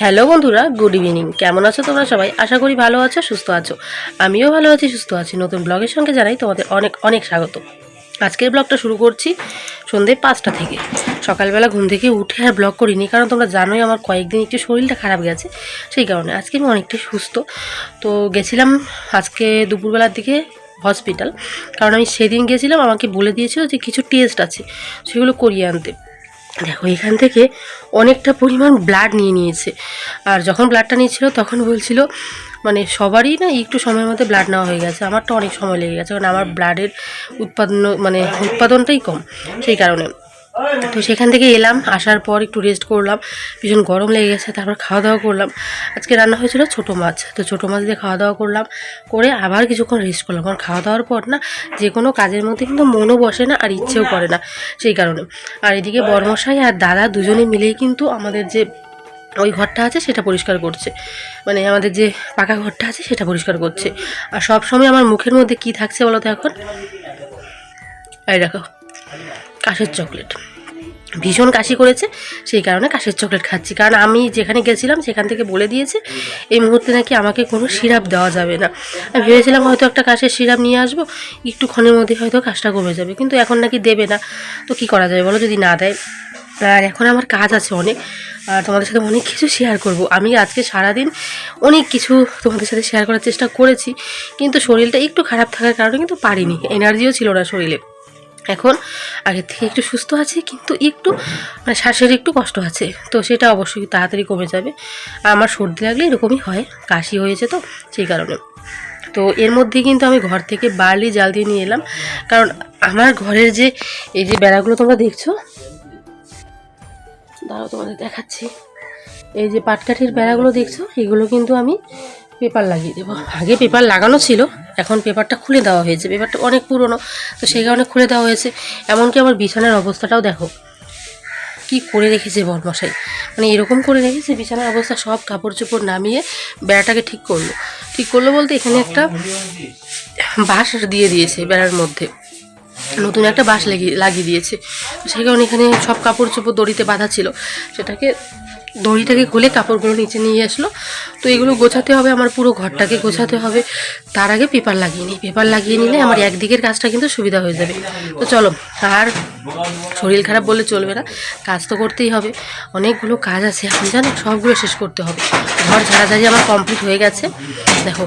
Hello বন্ধুরা, good evening. কেমন আছো তোমরা সবাই? আশা করি ভালো আছো, সুস্থ আছো। আমিও ভালো আছি, সুস্থ আছি। নতুন ব্লগের সঙ্গে জানাই তোমাদের অনেক অনেক স্বাগত। আজকের ব্লগটা শুরু করছি সন্ধ্যে পাঁচটা থেকে। সকালবেলা ঘুম থেকে উঠে আর ব্লগ করিনি, কারণ তোমরা জানোই আমার কয়েকদিন একটু শরীরটা খারাপ গেছে, সেই কারণে আজকে আমি অনেকটাই সুস্থ। তো গেছিলাম আজকে দুপুরবেলার দিকে হসপিটাল কারণ আমি সেদিন গেছিলাম, আমাকে বলে দিয়েছিল যে কিছু টেস্ট আছে, সেগুলো করিয়ে আনতে। দেখো, এখান থেকে অনেকটা পরিমাণ ব্লাড নিয়ে নিয়েছে। আর যখন ব্লাডটা নিয়েছিল, তখন বলছিল মানে সবারই না একটু সময়ের মধ্যে ব্লাড নেওয়া হয়ে গেছে। আমারটা অনেক সময় লেগে গেছে, কারণ আমার ব্লাডের উৎপাদন মানে উৎপাদনটাই কম। সেই কারণে তো সেখান থেকে এলাম, আসার পর একটু রেস্ট করলাম, ভীষণ গরম লেগে গেছে, তারপর খাওয়া দাওয়া করলাম। আজকে রান্না হয়েছিল ছোটো মাছ, তো ছোটো মাছ দিয়ে খাওয়া দাওয়া করলাম, করে আবার কিছুক্ষণ রেস্ট করলাম, কারণ খাওয়া দাওয়ার পর না যে কোনো কাজের মধ্যে কিন্তু মনও বসে না আর ইচ্ছেও করে না, সেই কারণে। আর এদিকে বর্মশাই আর দাদা দুজনে মিলেই কিন্তু আমাদের যে ওই ঘরটা আছে সেটা পরিষ্কার করছে। মানে আমাদের যে পাকা ঘরটা আছে সেটা পরিষ্কার করছে। আর সব সময় আমার মুখের মধ্যে কি থাকছে বলো তো এখন? এই দেখো। কাশের চকলেট। ভীষণ কাশি করেছে, সেই কারণে কাশের চকলেট খাচ্ছি। কারণ আমি যেখানে গেছিলাম, সেখান থেকে বলে দিয়েছে, এই মুহূর্তে নাকি আমাকে কোনো সিরাপ দেওয়া যাবে না। আমি ভেবেছিলাম হয়তো একটা কাশের সিরাপ নিয়ে আসব, একটুক্ষণের মধ্যে হয়তো কাশটা কমে যাবে, কিন্তু এখন নাকি দেবে না। তো কি করা যাবে বলো যদি না দেয়? আর এখন আমার কাজ আছে অনেক, আর তোমাদের সাথে অনেক কিছু শেয়ার করব। আমি আজকে সারাদিন অনেক কিছু তোমাদের সাথে শেয়ার করার চেষ্টা করেছি, কিন্তু শরীরটা একটু খারাপ থাকার কারণে কিন্তু পারিনি। এনার্জিও ছিল না শরীরে। এখন আগের থেকে একটু সুস্থ আছি, কিন্তু একটু মানে শ্বাসের একটু কষ্ট আছে, তো সেটা অবশ্যই তাড়াতাড়ি কমে যাবে। আমার সর্দি লাগলে এরকমই হয়, কাশি হয়েছে তো, সেই কারণে। তো এর মধ্যে কিন্তু আমি ঘর থেকে বার্লি জাল দিয়ে নিয়ে এলাম, কারণ আমার ঘরের যে, এই যে বেড়াগুলো তোমরা দেখছ, দাঁড়াও তোমাদের দেখাচ্ছি। এই যে পাটকাঠির বেড়াগুলো দেখছ, এগুলো কিন্তু আমি পেপার লাগিয়ে দেবো। আগে পেপার লাগানো ছিল, এখন পেপারটা খুলে দেওয়া হয়েছে। পেপারটা অনেক পুরনো, তো সেই কারণে খুলে দেওয়া হয়েছে। এমনকি আমার বিছানার অবস্থাটাও দেখো। কি করে রেখেছে বরমশাই? মানে এরকম করে রেখেছে, বিছানার অবস্থা, সব কাপড় চোপড় নামিয়ে বেড়াটাকে ঠিক করল। ঠিক করল বলতে এখানে একটা বাঁশ দিয়ে দিয়েছে বেড়ার মধ্যে। নতুন একটা বাঁশ লাগিয়ে লাগিয়ে দিয়েছে। সেই কারণে এখানে সব কাপড় চোপড় দড়িতে বাঁধা ছিল। সেটাকে দড়িটাকে খুলে কাপড়গুলো নিচে নিয়ে আসলো। তো এগুলো গোছাতে হবে, আমার পুরো ঘরটাকে গোছাতে হবে। তার আগে পেপার লাগিয়ে নিই। পেপার লাগিয়ে নিলে আমার একদিকের কাজটা কিন্তু সুবিধা হয়ে যাবে। তো চলো আর শরীর খারাপ বললে চলবে না। কাজ তো করতেই হবে। অনেকগুলো কাজ আছে, এখন জানো, সবগুলো শেষ করতে হবে। ঘর ঝাড়াঝাড়ি আমার কমপ্লিট হয়ে গেছে। দেখো,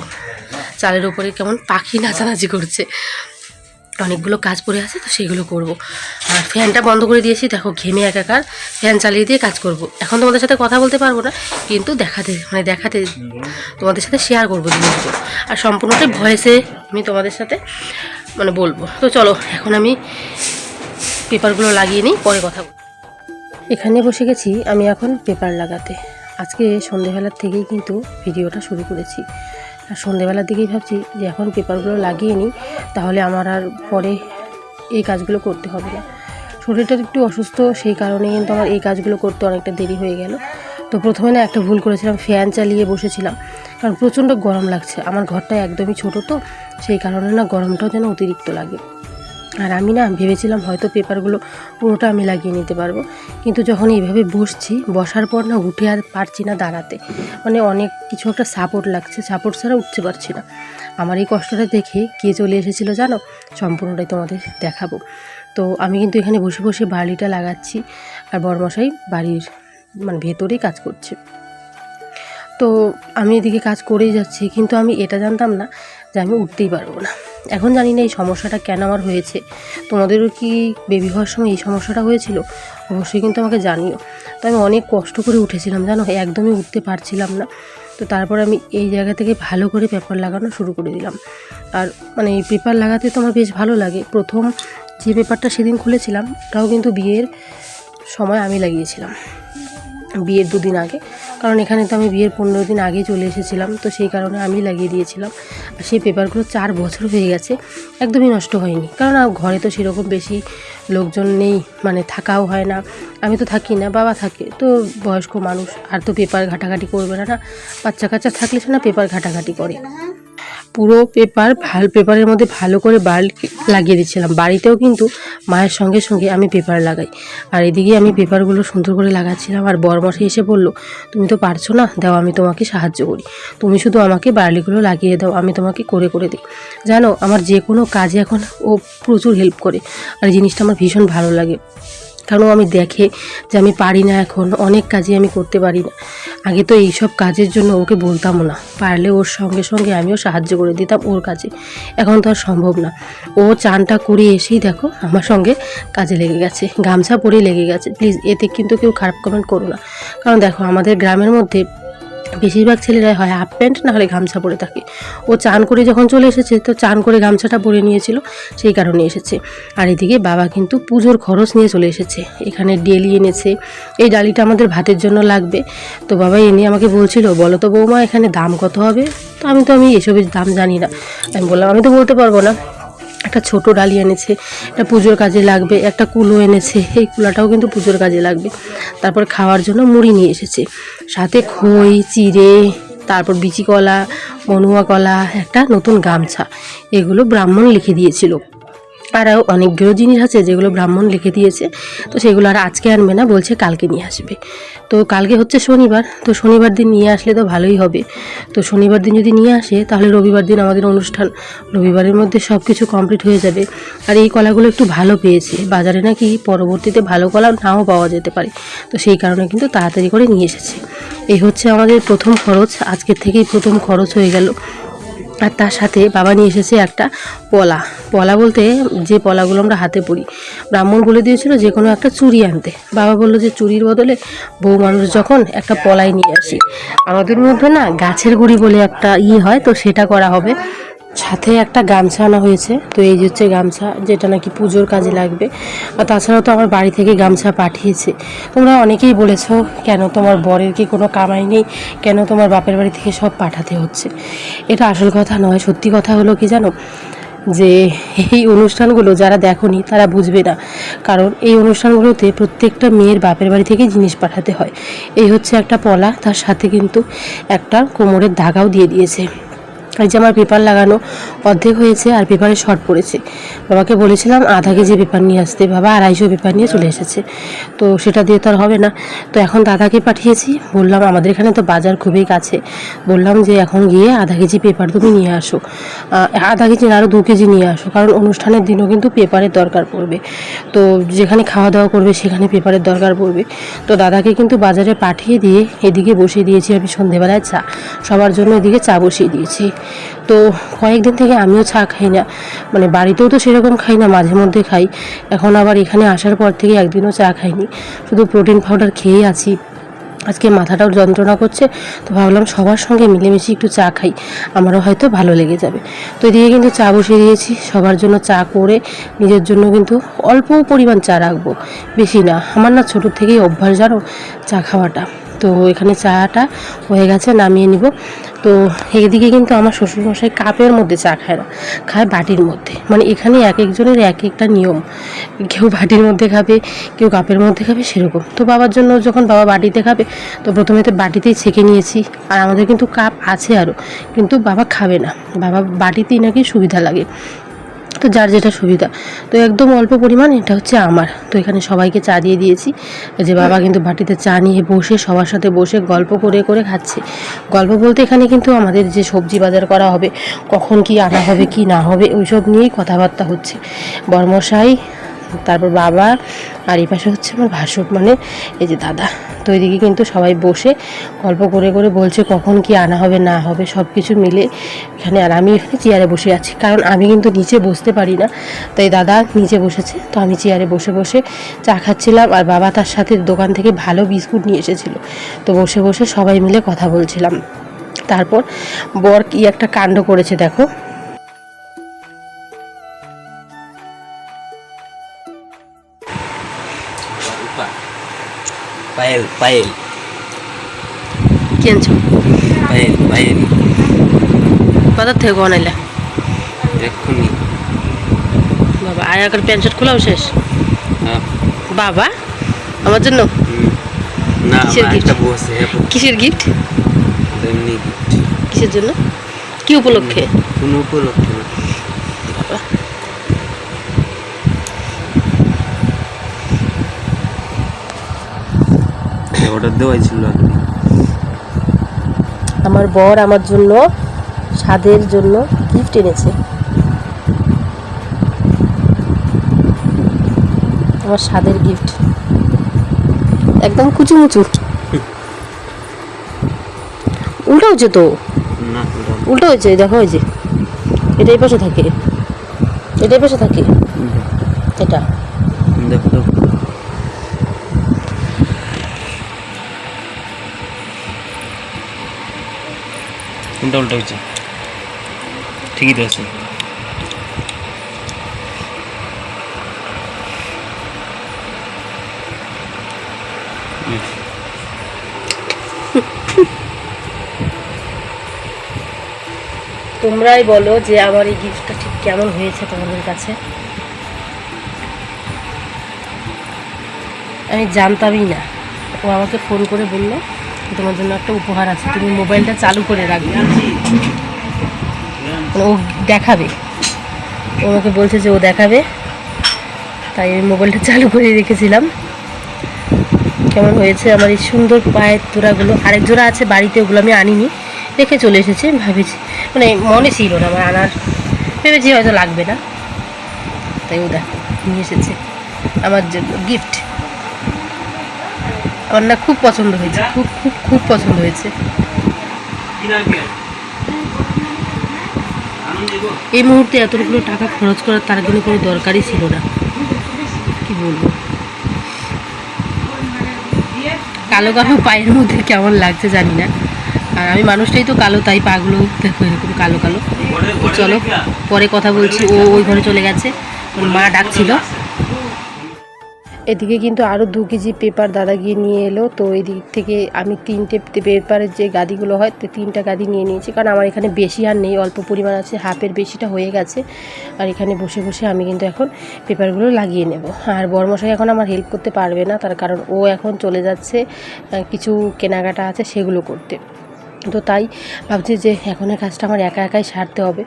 চালের উপরে কেমন পাখি নাচানাচি করছে। অনেকগুলো কাজ পড়ে আছে, তো সেগুলো করব। আর ফ্যানটা বন্ধ করে দিয়েছি, দেখো ঘেমে একাকার। ফ্যান চালিয়ে দিয়ে কাজ করব। এখন তোমাদের সাথে কথা বলতে পারব না, কিন্তু দেখাতে মানে দেখাতে তোমাদের সাথে শেয়ার করব জিনিসগুলো। আর সম্পূর্ণটাই ভয়েসে আমি তোমাদের সাথে মানে বলব। তো চলো, এখন আমি পেপারগুলো লাগিয়ে নিই, পরে কথা বলব। এখানে বসে গেছি আমি এখন পেপার লাগাতে। আজকে সন্ধেবেলার থেকেই কিন্তু ভিডিওটা শুরু করেছি। আর সন্ধেবেলার দিকেই ভাবছি যে এখন পেপারগুলো লাগিয়ে নিই, তাহলে আমার আর পরে এই কাজগুলো করতে হবে না। শরীরটা একটু অসুস্থ, সেই কারণে কিন্তু আমার এই কাজগুলো করতে অনেকটা দেরি হয়ে গেল। তো প্রথমে না একটা ভুল করেছিলাম, ফ্যান চালিয়ে বসেছিলাম, কারণ প্রচণ্ড গরম লাগছে। আমার ঘরটা একদমই ছোট তো, সেই কারণে না গরমটাও যেন অতিরিক্ত লাগে। আর আমি না ভেবেছিলাম হয়তো পেপারগুলো পুরোটা আমি লাগিয়ে নিতে পারব। কিন্তু যখন এইভাবে বসছি, বসার পর না উঠে আর পারছি না দাঁড়াতে। মানে অনেক কিছু একটা সাপোর্ট লাগছে। সাপোর্ট ছাড়া উঠতে পারছি না। আমার এই কষ্টটা দেখে কে চলে এসেছিল জানো? সম্পূর্ণটাই তোমাদের দেখাবো। তো আমি কিন্তু এখানে বসে বসে বালিটা লাগাচ্ছি আর বরমশাই বাড়ির মানে ভেতরেই কাজ করছে। তো আমি এদিকে কাজ করেই যাচ্ছি, কিন্তু আমি এটা জানতাম না যে আমি উঠতেই পারব না। এখন জানি না এই সমস্যাটা কেন আমার হয়েছে। তোমাদেরও কি বেবি হওয়ার সময় এই সমস্যাটা হয়েছিল? অবশ্যই কিন্তু আমাকে জানিও। তো আমি অনেক কষ্ট করে উঠেছিলাম, জানো? একদমই উঠতে পারছিলাম না। তো তারপর আমি এই জায়গা থেকে ভালো করে পেপার লাগানো শুরু করে দিলাম। আর মানে এই পেপার লাগাতে তো আমার বেশ ভালো লাগে। প্রথম যে পেপারটা সেদিন খুলেছিলাম, ওটাও কিন্তু বিয়ের সময় আমি লাগিয়েছিলাম। বিয়ের দুদিন আগে। কারণ এখানে তো আমি বিয়ের পনেরো দিন আগে চলে এসেছিলাম, তো সেই কারণে আমি লাগিয়ে দিয়েছিলাম। আর সেই পেপারগুলো চার বছর হয়ে গেছে, একদমই নষ্ট হয়নি। কারণ ঘরে তো সেরকম বেশি লোকজন নেই মানে থাকাও হয় না। আমি তো থাকি না, বাবা থাকে, তো বয়স্ক মানুষ। আর তো পেপার ঘাটাঘাটি করবে না না। বাচ্চা কাচ্চা থাকলে সে না পেপার ঘাটাঘাটি করে। পুরো পেপার, ভালো পেপারের মধ্যে ভালো করে বার লাগিয়ে দিচ্ছিলাম। বাড়িতেও কিন্তু মায়ের সঙ্গে সঙ্গে আমি পেপার লাগাই। আর এদিকে আমি পেপারগুলো সুন্দর করে লাগাচ্ছিলাম আর বরমশাই এসে বলল, তুমি তো পারছ না, দাও আমি তোমাকে সাহায্য করি। তুমি শুধু আমাকে বার্লিগুলো লাগিয়ে দাও, আমি তোমাকে করে করে দিই। জানো, আমার যে কোনো কাজে এখন ও প্রচুর হেল্প করে। আর জিনিসটা আমার ভীষণ ভালো লাগে। কারণ আমি দেখে যে আমি পারি না এখন, অনেক কাজই আমি করতে পারি না। আগে তো এইসব কাজের জন্য ওকে বলতামও না। পারলে ওর সঙ্গে সঙ্গে আমিও সাহায্য করে দিতাম ওর কাজে। এখন তো আর সম্ভব না। ও চানটা করে এসেই দেখো আমার সঙ্গে কাজে লেগে গেছে। গামছা পরে লেগে গেছে। প্লিজ, এতে কিন্তু কেউ খারাপ কমেন্ট করো না। কারণ দেখো আমাদের গ্রামের মধ্যে বেশিরভাগ ছেলেরাই হয় হাফ প্যান্ট না হলে গামছা পরে থাকে। ও চান করে যখন চলে এসেছে, তো চান করে গামছাটা পরে নিয়েছিল, সেই কারণে এসেছে। আর এদিকে বাবা কিন্তু পুজোর খরচ নিয়ে চলে এসেছে। এখানে ডেলি এনেছে। এই ডালিটা আমাদের ভাতের জন্য লাগবে। তো বাবা এনে আমাকে বলছিল, বলো তো বৌমা, এখানে দাম কত হবে? তো আমি তো আমি এসবের দাম জানি না। আমি বললাম, আমি তো বলতে পারব না। একটা ছোট ডালি এনেছে এটা পুজোর কাজে লাগবে, একটা কুলো এনেছে, এই কুলাটাও কিন্তু পুজোর কাজে লাগবে। তারপর খাওয়ার জন্য মুড়ি নিয়ে এসেছে। সাথে খই, চিড়ে, তারপর বিচি কলা মনুয়া কলা, একটা নতুন গামছা। এগুলো ব্রাহ্মণ লিখে দিয়েছিল। আরও অনেকগুলো জিনিস আছে যেগুলো ব্রাহ্মণ লিখে দিয়েছে, তো সেগুলো আর আজকে আনবে না, বলছে কালকে নিয়ে আসবে। তো কালকে হচ্ছে শনিবার, তো শনিবার দিন নিয়ে আসলে তো ভালোই হবে। তো শনিবার দিন যদি নিয়ে আসে, তাহলে রবিবার দিন আমাদের অনুষ্ঠান, রবিবারের মধ্যে সব কিছু কমপ্লিট হয়ে যাবে। আর এই কলাগুলো একটু ভালো পেয়েছে। বাজারে নাকি পরবর্তীতে ভালো কলা নাও পাওয়া যেতে পারে। তো সেই কারণে কিন্তু তাড়াতাড়ি করে নিয়ে এসেছে। এই হচ্ছে আমাদের প্রথম খরচ, আজকের থেকেই প্রথম খরচ হয়ে গেল। আর তার সাথে বাবা নিয়ে এসেছে একটা পলা। পলা বলতে যে পলাগুলো আমরা হাতে পড়ি ব্রাহ্মণ বলে দিয়েছিল যে কোনো একটা চুরি আনতে। বাবা বলল যে চুরির বদলে বউ মানুষ যখন একটা পলাই নিয়ে আসি। আমাদের মধ্যে না গাছের গুড়ি বলে একটা ইয়ে হয়, তো সেটা করা হবে। সাথে একটা গামছা আনা হয়েছে। তো এই যে হচ্ছে গামছা, যেটা নাকি পুজোর কাজে লাগবে। আর তাছাড়াও তো আমার বাড়ি থেকে গামছা পাঠিয়েছে। তোমরা অনেকেই বলেছ, কেন তোমার বরের কি কোনো কামাই নেই? কেন তোমার বাপের বাড়ি থেকে সব পাঠাতে হচ্ছে? এটা আসল কথা নয়, সত্যি কথা হলো কি জানো? যে এই অনুষ্ঠানগুলো যারা দেখনি, তারা বুঝবে না। কারণ এই অনুষ্ঠানগুলোতে প্রত্যেকটা মেয়ের বাপের বাড়ি থেকে জিনিস পাঠাতে হয়। এই হচ্ছে একটা পলা, তার সাথে কিন্তু একটা কোমরের ধাগাও দিয়ে দিয়েছে। এই যে আমার পেপার লাগানো অর্ধেক হয়েছে আর পেপারে শর্ট পড়েছে। বাবাকে বলেছিলাম আধা কেজি পেপার নিয়ে আসতে, বাবা আড়াইশো পেপার নিয়ে চলে এসেছে। তো সেটা দিয়ে তো আর হবে না। তো এখন দাদাকে পাঠিয়েছি, বললাম আমাদের এখানে তো বাজার খুবই কাছে। বললাম যে এখন গিয়ে আধা কেজি পেপার তুমি নিয়ে আসো। আধা কেজি আরও দু কেজি নিয়ে আসো, কারণ অনুষ্ঠানের দিনও কিন্তু পেপারের দরকার পড়বে। তো যেখানে খাওয়া দাওয়া করবে সেখানে পেপারের দরকার পড়বে। তো দাদাকে কিন্তু বাজারে পাঠিয়ে দিয়ে এদিকে বসিয়ে দিয়েছি আমি সন্ধেবেলায় চা। সবার জন্য এদিকে চা বসিয়ে দিয়েছি। তো কয়েকদিন থেকে আমিও চা খাই না। মানে বাড়িতেও তো সেরকম খাই না, মাঝে মধ্যে খাই। এখন আবার এখানে আসার পর থেকে একদিনও চা খাইনি। শুধু প্রোটিন পাউডার খেয়েই আছি। আজকে মাথাটাও যন্ত্রণা করছে, তো ভাবলাম সবার সঙ্গে মিলেমিশে একটু চা খাই। আমারও হয়তো ভালো লেগে যাবে। তো এদিকে কিন্তু চা বসিয়ে দিয়েছি। সবার জন্য চা করে নিজের জন্য কিন্তু অল্প পরিমাণ চা রাখব। বেশি না। আমার না ছোটোর থেকেই অভ্যাস, জানো? চা খাওয়াটা। তো এখানে চাটা হয়ে গেছে, নামিয়ে নিব। তো এদিকে কিন্তু আমার শ্বশুরমশাই কাপের মধ্যে চা খায় না, খায় বাটির মধ্যে। মানে এখানে এক একজনের এক একটা নিয়ম। কেউ বাটির মধ্যে খাবে, কেউ কাপের মধ্যে খাবে, সেরকম। তো বাবার জন্য যখন বাবা বাটিতে খাবে, তো প্রথমে তো বাটিতেই ছেঁকে নিয়েছি। আর আমাদের কিন্তু কাপ আছে আরও কিন্তু বাবা খাবে না। বাবা বাটিতেই নাকি সুবিধা লাগে। তো যার যেটা সুবিধা। তো একদম অল্প পরিমাণ, এটা হচ্ছে আমার। তো এখানে সবাইকে চা দিয়ে দিয়েছি। যে বাবা কিন্তু বাটিতে চা নিয়ে বসে, সবার সাথে বসে গল্প করে করে খাচ্ছে। গল্প বলতে এখানে কিন্তু আমাদের যে সবজি বাজার করা হবে, কখন কি আনা হবে, কি না হবে, ওইসব নিয়েই কথাবার্তা হচ্ছে। বর্মশাই তারপর বাবা আর এই পাশে হচ্ছে আমার ভাসুর মানে এই যে দাদা। তো এদিকে কিন্তু সবাই বসে গল্প করে করে বলছে কখন কি আনা হবে, না হবে সব কিছু মিলে এখানে। আর আমি এখানে চেয়ারে বসে আছি, কারণ আমি কিন্তু নিচে বসতে পারি না। তাই দাদা নিচে বসেছে, তো আমি চেয়ারে বসে বসে চা খাচ্ছিলাম। আর বাবা তার সাথে দোকান থেকে ভালো বিস্কুট নিয়ে এসেছিল। তো বসে বসে সবাই মিলে কথা বলছিলাম। তারপর বর কি একটা কাণ্ড করেছে দেখো। রূপা পায়েল পায়েল। কি আনছো? পায়েল পায়েল। কোথার থেকে বানাইলে এক্ষুনি। বাবা আয় আকার প্যান্ট শার্ট খোলাও শেষ? বাবা আমার জন্য? কিসের? বসে কিসের গিফট। কিসের জন্য? কি উপলক্ষে? কোনো উপলক্ষে না। দেওয়াই ছিল আর কি। আমার বর আমার জন্য স্বাদের জন্য গিফট এনেছে। আমার স্বাদের গিফট একদম কুচুমুচু। উল্টো হয়েছে তো? উল্টো হয়েছে এই দেখো হয়েছে এটাই পাশে থাকে। এটাই পাশে থাকে। এটা। দেখো। কোনটা উল্টা হচ্ছে ঠিকই। তোমরাই বলো যে আমার এই গিফটটা ঠিক কেমন হয়েছে তোমাদের কাছে। আমি জানতামই না। ও আমাকে ফোন করে বলল। তোমার জন্য একটা উপহার আছে। তুমি মোবাইলটা চালু করে রাখবে। মানে ও দেখাবে। ও আমাকে বলছে যে ও দেখাবে। তাই আমি মোবাইলটা চালু করে রেখেছিলাম। কেমন হয়েছে? আমার এই সুন্দর পায়ের তোড়াগুলো। আরেক জোড়া আছে বাড়িতে, ওগুলো আমি আনিনি। রেখে চলে এসেছি। ভাবেছি মানে মনে ছিল না আমার আনার। ভেবেছি হয়তো লাগবে না। তাই ও দেখো, নিয়ে এসেছে। আমার জন্য গিফট আমার না খুব পছন্দ হয়েছে খুব খুব খুব পছন্দ হয়েছে। এই মুহূর্তে এতগুলো টাকা খরচ করার তার জন্য কোনো দরকারই ছিল না। কি বলব? কালো কালো পায়ের মধ্যে কেমন লাগছে জানি না। আর আমি মানুষটাই তো কালো তাই পাগুলো দেখো এরকম কালো কালো। চলো পরে কথা বলছি ও ওই ঘরে চলে গেছে। ওর মা ডাকছিল। এদিকে কিন্তু আরও দু কেজি পেপার দাদা গিয়ে নিয়ে এলো। তো এদিক থেকে আমি তিনটে পেপারের যে গাদিগুলো হয়, তো তিনটা গাদি নিয়ে নিয়েছি। কারণ আমার এখানে বেশি আর নেই, অল্প পরিমাণ আছে, হাফের বেশিটা হয়ে গেছে। আর এখানে বসে বসে আমি কিন্তু এখন পেপারগুলো লাগিয়ে নেব। আর বরমশাই এখন আমার হেল্প করতে পারবে না, তার কারণ ও এখন চলে যাচ্ছে কিছু কেনাকাটা আছে সেগুলো করতে। তো তাই ভাবছি যে এখনের কাজটা আমার একা একাই সারতে হবে,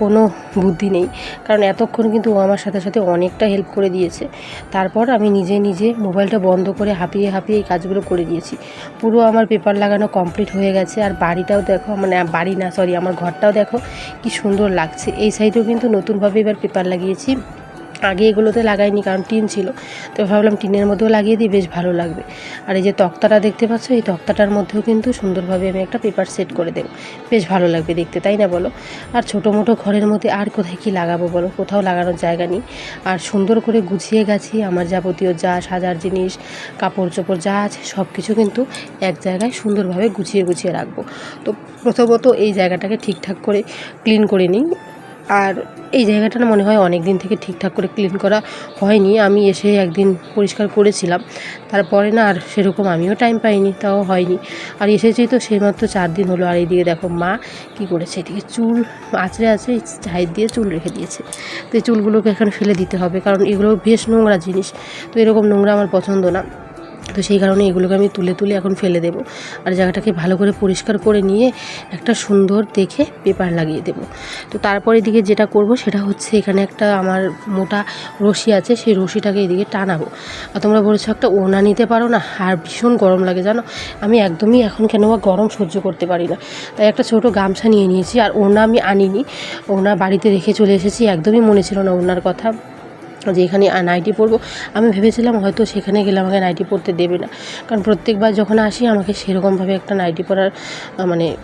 কোনো বুদ্ধি নেই। কারণ এতক্ষণ কিন্তু ও আমার সাথে সাথে অনেকটা হেল্প করে দিয়েছে। তারপর আমি নিজে নিজে মোবাইলটা বন্ধ করে হাঁপিয়ে হাঁপিয়ে এই কাজগুলো করে দিয়েছি। পুরো আমার পেপার লাগানো কমপ্লিট হয়ে গেছে। আর বাড়িটাও দেখো মানে বাড়ি না সরি আমার ঘরটাও দেখো কি সুন্দর লাগছে। এই সাইডেও কিন্তু নতুনভাবে এবার পেপার লাগিয়েছি। আগে এগুলোতে লাগাইনি, কারণ টিন ছিল। তো ভাবলাম টিনের মধ্যেও লাগিয়ে দিই, বেশ ভালো লাগবে। আর এই যে তক্তাটা দেখতে পাচ্ছ, এই তক্তাটার মধ্যেও কিন্তু সুন্দরভাবে আমি একটা পেপার সেট করে দেবো। বেশ ভালো লাগবে দেখতে, তাই না বলো? আর ছোটো মোটো ঘরের মধ্যে আর কোথায় কি লাগাবো বলো? কোথাও লাগানোর জায়গা নেই। আর সুন্দর করে গুছিয়ে গেছি আমার যাবতীয় যা সাজার জিনিস কাপড় চোপড় যা আছে সব কিছু কিন্তু এক জায়গায় সুন্দরভাবে গুছিয়ে গুছিয়ে রাখব। তো প্রথমত এই জায়গাটাকে ঠিকঠাক করে ক্লিন করে নিই। আর এই জায়গাটা মনে হয় অনেক দিন থেকে ঠিকঠাক করে ক্লিন করা হয়নি। আমি এসে একদিন পরিষ্কার করেছিলাম। তারপরে না আর সেরকম আমিও টাইম পাইনি, তাও হয়নি। আর এসেছি তো সেই মাত্র চার দিন হলো। আর এইদিকে দেখো মা কি করেছে? এদিকে চুল আঁচড়ে আঁচড়ে সাইড দিয়ে চুল রেখে দিয়েছে। তো এই চুলগুলোকে এখানে ফেলে দিতে হবে, কারণ এগুলো বেশ নোংরা জিনিস। তো এরকম নোংরা আমার পছন্দ না। তো সেই কারণে এগুলোকে আমি তুলে তুলে এখন ফেলে দেবো। আর জায়গাটাকে ভালো করে পরিষ্কার করে নিয়ে একটা সুন্দর দেখে পেপার লাগিয়ে দেবো। তো তারপর এদিকে যেটা করব সেটা হচ্ছে এখানে একটা আমার মোটা রশি আছে, সেই রশিটাকে এদিকে টানাবো। আর তোমরা বলেছ একটা ওনা নিতে পারো না, আর ভীষণ গরম লাগে জানো? আমি একদমই এখন কেন বা গরম সহ্য করতে পারি না। তাই একটা ছোট গামছা নিয়ে নিয়েছি, আর ওনা আমি আনিনি। ওনা বাড়িতে রেখে চলে এসেছি, একদমই মনে ছিল না ওনার কথা। যে এখানে নাইটি পরবো আমি ভেবেছিলাম হয়তো সেখানে গেলে আমাকে নাইটি পরতে দেবে না। কারণ প্রত্যেকবার যখন আসি, আমাকে সেরকমভাবে একটা নাইটি পরার মানে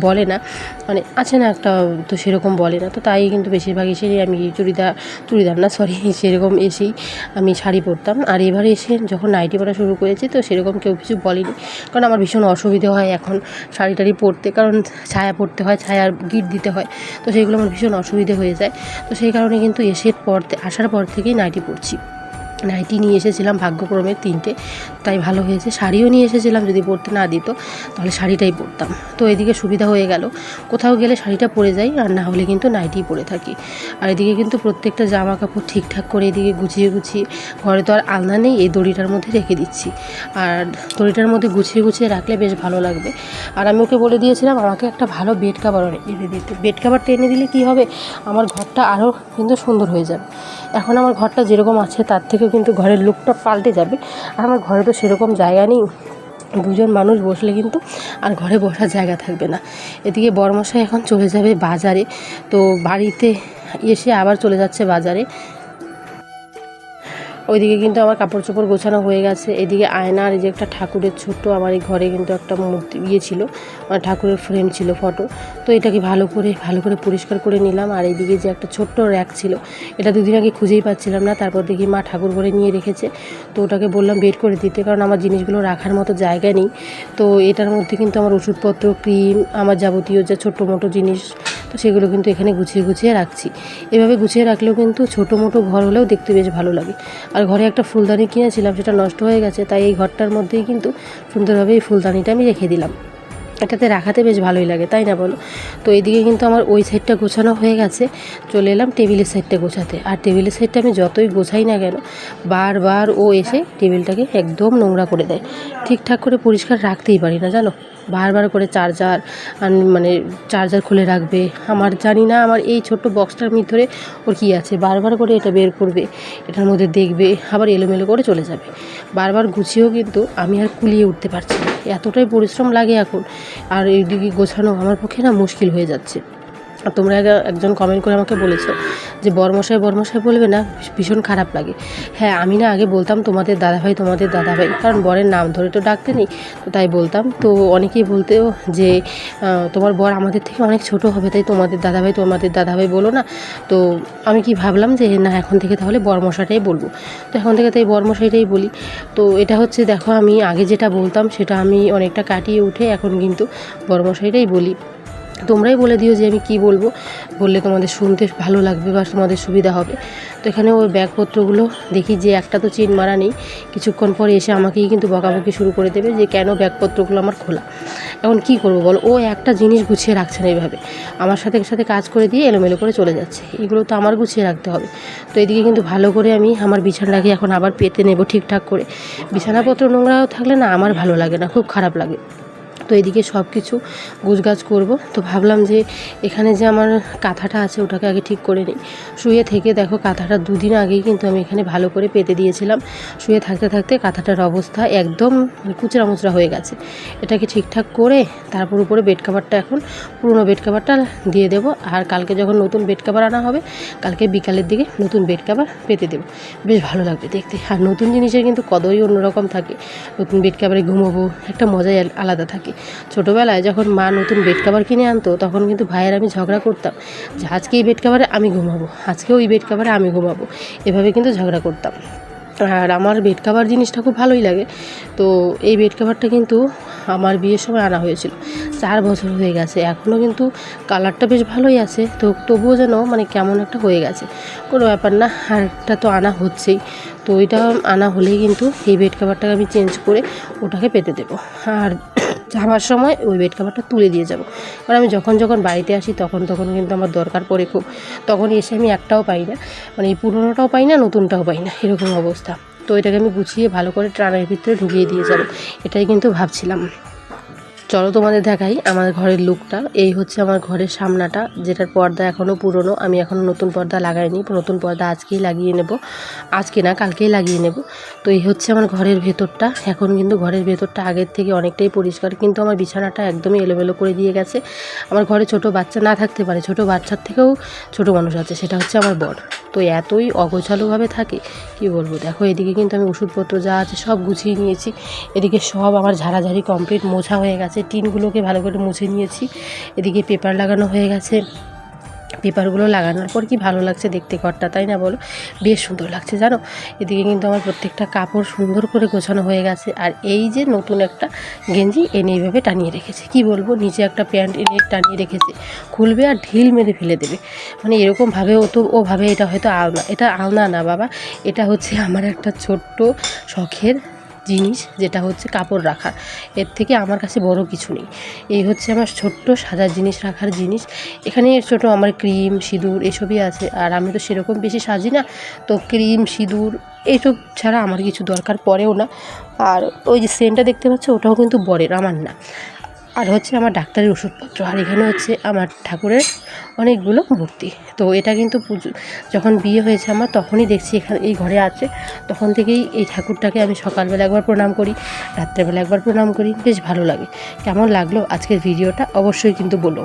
বলে না। মানে আছে না একটা, তো সেরকম বলে না। তো তাই কিন্তু বেশিরভাগ এসেই আমি চুড়িদার চুড়িদার না সরি সেরকম এসেই আমি শাড়ি পরতাম। আর এবারে এসে যখন নাইটি পরা শুরু করেছি, তো সেরকম কেউ কিছু বলেনি। কারণ আমার ভীষণ অসুবিধে হয় এখন শাড়ি টাড়ি পরতে। কারণ ছায়া পরতে হয়, ছায়ার গিট দিতে হয়। তো সেগুলো আমার ভীষণ অসুবিধে হয়ে যায়। তো সেই কারণে কিন্তু এসে পর থে- আসার পর থেকেই নাইটি পরছি। নাইটি নিয়ে এসেছিলাম ভাগ্যক্রমে তিনটে, তাই ভালো হয়েছে। শাড়িও নিয়ে এসেছিলাম, যদি পরতে না দিত, তাহলে শাড়িটাই পরতাম। তো এদিকে সুবিধা হয়ে গেল। কোথাও গেলে শাড়িটা পরে যাই, আর না হলে কিন্তু নাইটি পরে থাকি। আর এদিকে কিন্তু প্রত্যেকটা জামা কাপড় ঠিকঠাক করে এদিকে গুছিয়ে গুছিয়ে ঘরে তো আর আলনা নেই, এই দড়িটার মধ্যে রেখে দিচ্ছি। আর দড়িটার মধ্যে গুছিয়ে গুছিয়ে রাখলে বেশ ভালো লাগবে। আর আমি ওকে বলে দিয়েছিলাম, আমাকে একটা ভালো বেড কাভার এনে দিতে বেড কাভারটা এনে দিলে কি হবে? আমার ঘরটা আরও কিন্তু সুন্দর হয়ে যাবে। এখন আমার ঘরটা যেরকম আছে, তার থেকেও কিন্তু ঘরের লুকটা পাল্টে যাবে। আর আমার ঘরে তো সেরকম জায়গা নেই। দুজন মানুষ বসলে কিন্তু আর ঘরে বসার জায়গা থাকবে না। এদিকে বরমশাই এখন চলে যাবে বাজারে। তো বাড়িতে এসে আবার চলে যাচ্ছে বাজারে। ওইদিকে কিন্তু আমার কাপড় চোপড় গোছানো হয়ে গেছে। এদিকে আয়না আর এই যে একটা ঠাকুরের ছোট্ট আমার এই ঘরে কিন্তু একটা মূর্তি ইয়ে ছিল, আমার ঠাকুরের ফ্রেম ছিল ফটো। তো এটাকে ভালো করে ভালো করে পরিষ্কার করে নিলাম। আর এইদিকে যে একটা ছোট্ট র্যাক ছিল, এটা দুদিন আগে খুঁজেই পাচ্ছিলাম না। তারপর দেখি মা ঠাকুর ঘরে নিয়ে রেখেছে। তো ওটাকে বললাম বের করে দিতে, কারণ আমার জিনিসগুলো রাখার মতো জায়গা নেই। তো এটার মধ্যে কিন্তু আমার ওষুধপত্র, ক্রিম, আমার যাবতীয় যা ছোটো মোটো জিনিস, তো সেগুলো কিন্তু এখানে গুছিয়ে গুছিয়ে রাখছি। এভাবে গুছিয়ে রাখলেও কিন্তু ছোটো মোটো ঘর হলেও দেখতে বেশ ভালো লাগে। আর ঘরে একটা ফুলদানি কিনেছিলাম, সেটা নষ্ট হয়ে গেছে, তাই এই ঘরটার মধ্যেই কিন্তু সুন্দরভাবে এই ফুলদানিটা আমি রেখে দিলাম। এটাতে রাখাতে বেশ ভালোই লাগে, তাই না বলো? তো এদিকে কিন্তু আমার ওই সাইডটা গোছানো হয়ে গেছে, চলে এলাম টেবিলের সাইডটা গোছাতে। আর টেবিলের সাইডটা আমি যতই গোছাই না কেন, বারবার ও এসে টেবিলটাকে একদম নোংরা করে দেয়। ঠিকঠাক করে পরিষ্কার রাখতেই পারি না, জানো? বারবার করে চার্জার মানে চার্জার খুলে রাখবে। আমার জানি না, আমার এই ছোট্ট বক্সটার ভিতরে ওর কী আছে। বারবার করে এটা বের করবে, এটার মধ্যে দেখবে, আবার এলোমেলো করে চলে যাবে। বারবার গুছিয়েও কিন্তু আমি আর কুলিয়ে উঠতে পারছি না। এতটাই পরিশ্রম লাগে এখন, আর এইদিকে গোছানো আমার পক্ষে না মুশকিল হয়ে যাচ্ছে। তোমরা একজন কমেন্ট করে আমাকে বলেছ যে, বরমশাই বরমশাই বলবে না, ভীষণ খারাপ লাগে। হ্যাঁ আমি না আগে বলতাম তোমাদের দাদাভাই তোমাদের দাদাভাই, কারণ বরের নাম ধরে তো ডাকতে নেই, তো তাই বলতাম। তো অনেকেই বলতেও যে তোমার বর আমাদের থেকে অনেক ছোট হবে, তাই তোমাদের দাদাভাই তোমাদের দাদাভাই বলো না। তো আমি কি ভাবলাম যে, না, এখন থেকে তাহলে বরমশাটাই বলব। তো এখন থেকে তাই বরমশাইটাই বলি। তো এটা হচ্ছে, দেখো, আমি আগে যেটা বলতাম, সেটা আমি অনেকটা কাটিয়ে উঠে এখন কিন্তু বরমশাইটাই বলি। তোমরাই বলে দিও যে আমি কি বলব। বললে তোমাদের শুনতে ভালো লাগবে বা তোমাদের সুবিধা হবে। তো এখানে ওই ব্যাগপত্রগুলো দেখি যে একটা তো চেন মারা নেই। কিছুক্ষণ পরে এসে আমাকেই কিন্তু বকাবকি শুরু করে দেবে যে কেন ব্যাগপত্রগুলো আমার খোলা। এখন কি করব বলো? ও একটা জিনিস গুছিয়ে রাখছে না এইভাবে আমার সাথে সাথে কাজ করে দিয়ে এলোমেলো করে চলে যাচ্ছে। এগুলো তো আমার গুছিয়ে রাখতে হবে। তো এদিকে কিন্তু ভালো করে আমি আমার বিছানাটাকে এখন আবার পেতে নেব ঠিকঠাক করে। বিছানাপত্র নোংরাও থাকলে না আমার ভালো লাগে না, খুব খারাপ লাগে। তো এদিকে সব কিছু গুছগাছ করব। তো ভাবলাম যে এখানে যে আমার কাঁথাটা আছে, ওটাকে আগে ঠিক করে নিই। শুয়ে থেকে দেখো কাঁথাটা দুদিন আগেই কিন্তু আমি এখানে ভালো করে পেতে দিয়েছিলাম। শুয়ে থাকতে থাকতে কাঁথাটার অবস্থা একদম কুচরা মুচরা হয়ে গেছে। এটাকে ঠিকঠাক করে তারপর উপরে বেড কাভারটা এখন, পুরনো বেড কাভারটা দিয়ে দেবো। আর কালকে যখন নতুন বেড কাভার আনা হবে, কালকে বিকালের দিকে নতুন বেড কাভার পেতে দেবো। বেশ ভালো লাগবে দেখতে। আর নতুন জিনিসের কিন্তু কদরই অন্যরকম থাকে। নতুন বেড কাভারে ঘুমোবো, একটা মজাই আলাদা থাকে। ছোটোবেলায় যখন মা নতুন বেড কাভার কিনে আনতো, তখন কিন্তু ভাইয়ের আমি ঝগড়া করতাম যে আজকে এই বেড কাভারে আমি ঘুমাবো, আজকে ওই বেড কাভারে আমি ঘুমাবো, এভাবে কিন্তু ঝগড়া করতাম। আর আমার বেড কাভার জিনিসটা খুব ভালোই লাগে। তো এই বেড কাভারটা কিন্তু আমার বিয়ের সময় আনা হয়েছিল। চার বছর হয়ে গেছে এখনও কিন্তু কালারটা বেশ ভালোই আছে। তো তবুও যেন মানে কেমন একটা হয়ে গেছে। কোনো ব্যাপার না আর একটা তো আনা হচ্ছেই। তো ওইটা আনা হলেই কিন্তু এই বেড কাভারটাকে আমি চেঞ্জ করে ওটাকে পেতে দেবো। আর যাওয়ার সময় ওই বেড কাভারটা তুলে দিয়ে যাব। কারণ আমি যখন যখন বাড়িতে আসি তখন তখন কিন্তু আমার দরকার পড়ে খুব। তখন এসে আমি একটাও পাই না। মানে এই পুরোনোটাও পাই না, নতুনটাও পাই না। এরকম অবস্থা। তো এটাকে আমি গুছিয়ে ভালো করে ট্রানের ভিতরে ঢুকিয়ে দিয়ে যাব। এটাই কিন্তু ভাবছিলাম। চলো তোমাদের দেখাই আমার ঘরের লুকটা এই হচ্ছে আমার ঘরের সামনাটা, যেটার পর্দা এখনও পুরনো। আমি এখনও নতুন পর্দা লাগাইনি, নতুন পর্দা আজকেই লাগিয়ে নেব। আজকে না, কালকেই লাগিয়ে নেব। তো এই হচ্ছে আমার ঘরের ভেতরটা। এখন কিন্তু ঘরের ভেতরটা আগের থেকে অনেকটাই পরিষ্কার, কিন্তু আমার বিছানাটা একদমই এলোমেলো করে দিয়ে গেছে। আমার ঘরে ছোট বাচ্চা না থাকতে পারে, ছোট বাচ্চার থেকেও ছোট মানুষ আছে, সেটা হচ্ছে আমার বর। তো এতই অগোছালোভাবে থাকে, কি বলব? দেখো, এদিকে কিন্তু আমি ওষুধপত্র যা আছে সব গুছিয়ে নিয়েছি। এদিকে সব আমার ঝাড়াঝাড়ি কমপ্লিট মোছা হয়ে গেছে। টিনগুলোকে ভালো করে মুছে নিয়েছি। এদিকে পেপার লাগানো হয়ে গেছে। পেপারগুলো লাগানোর পর কি ভালো লাগছে দেখতে ঘরটা, তাই না বলো? বেশ সুন্দর লাগছে, জানো? এদিকে কিন্তু আমার প্রত্যেকটা কাপড় সুন্দর করে গোছানো হয়ে গেছে, আর এই যে নতুন একটা গেঞ্জি এনে এইভাবে টানিয়ে রেখেছে। কি বলব? নিচে একটা প্যান্ট এনে টানিয়ে রেখেছে। খুলবে আর ঢিল মেরে ফেলে দেবে। মানে এরকমভাবে ও তো, ও ভাবে এটা হয়তো আলনা, এটা আলনা না বাবা, এটা হচ্ছে আমার একটা ছোট্ট শখের জিনিস যেটা হচ্ছে কাপড় রাখার। এর থেকে আমার কাছে বড় কিছু নেই। এই হচ্ছে আমার ছোট্ট সাজার জিনিস রাখার জিনিস। এখানে ছোট আমার ক্রিম, সিঁদুর এসবই আছে। আর আমি তো সেরকম বেশি সাজি না। তো ক্রিম, সিঁদুর এইসব ছাড়া আমার কিছু দরকার পড়েও না। আর ওই যে সেন্টটা দেখতে পাচ্ছ, ওটাও কিন্তু বরের, আমার না। আর হচ্ছে আমার ডাক্তারের ওষুধপত্র, আর এখানে হচ্ছে আমার ঠাকুরের অনেকগুলো মূর্তি। তো এটা কিন্তু পুজো, যখন বিয়ে হয়েছে আমার, তখনই দেখছি এখানে, এই ঘরে আছে। তখন থেকেই এই ঠাকুরটাকে আমি সকালবেলা একবার প্রণাম করি, রাত্রেবেলা একবার প্রণাম করি। বেশ ভালো লাগে। কেমন লাগল আজকের ভিডিওটা অবশ্যই কিন্তু বলো।